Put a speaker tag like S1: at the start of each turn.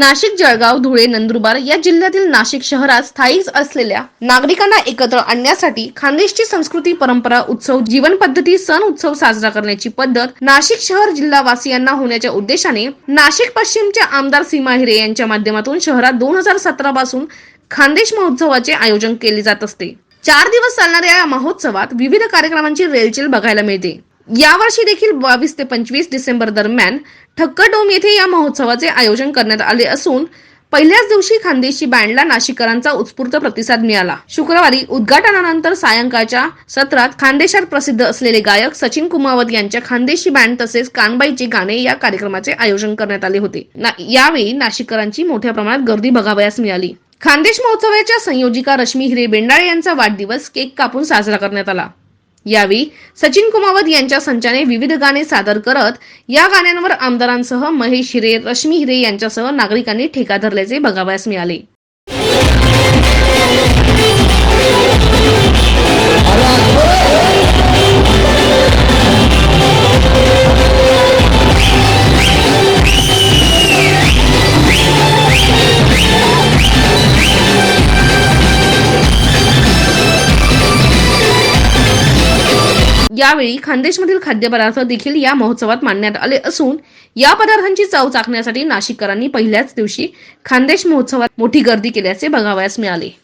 S1: नाशिक जळगाव धुळे नंदुरबार या जिल्ह्यातील नाशिक शहरात स्थायिक असलेल्या नागरिकांना एकत्र आणण्यासाठी खानदेशची संस्कृती परंपरा उत्सव जीवन पद्धती सण उत्सव साजरा करण्याची पद्धत नाशिक शहर जिल्हावासियांना होण्याच्या उद्देशाने नाशिक पश्चिमच्या आमदार सीमा हिरे यांच्या माध्यमातून शहरात दोन हजार सतरा पासून खानदेश महोत्सवाचे आयोजन केले जात असते. चार दिवस चालणाऱ्या या महोत्सवात विविध कार्यक्रमांची रेलचेल बघायला मिळते. यावर्षी देखील बावीस ते पंचवीस डिसेंबर दरम्यान ठक्कडोम येथे या महोत्सवाचे आयोजन करण्यात आले असून पहिल्याच दिवशी खानदेशी बँडला नाशिकरांचा उत्स्फूर्त प्रतिसाद मिळाला. शुक्रवारी उद्घाटनानंतर सायंकाळच्या सत्रात खानदेशात प्रसिद्ध असलेले गायक सचिन कुमावत यांच्या खानदेशी बँड तसेच कानबाईचे गाणे या कार्यक्रमाचे आयोजन करण्यात आले होते. ना- यावेळी नाशिकरांची मोठ्या प्रमाणात गर्दी बघावयास मिळाली. खानदेश महोत्सवाच्या संयोजिका रश्मी हिरे बेंडाळे यांचा वाढदिवस केक कापून साजरा करण्यात आला. यावेळी सचिन कुमावत यांच्या संचाने विविध गाणे सादर करत या गाण्यांवर आमदारांसह महेश हिरे रश्मी हिरे यांच्यासह नागरिकांनी ठेका धरल्याचे बघावयास मिळाले. यावेळी खानदेशमधील खाद्यपदार्थ देखील या महोत्सवात मांडण्यात आले असून या पदार्थांची चव चाखण्यासाठी नाशिककरांनी पहिल्याच दिवशी खानदेश महोत्सवात मोठी गर्दी केल्याचे बघावयास मिळाले.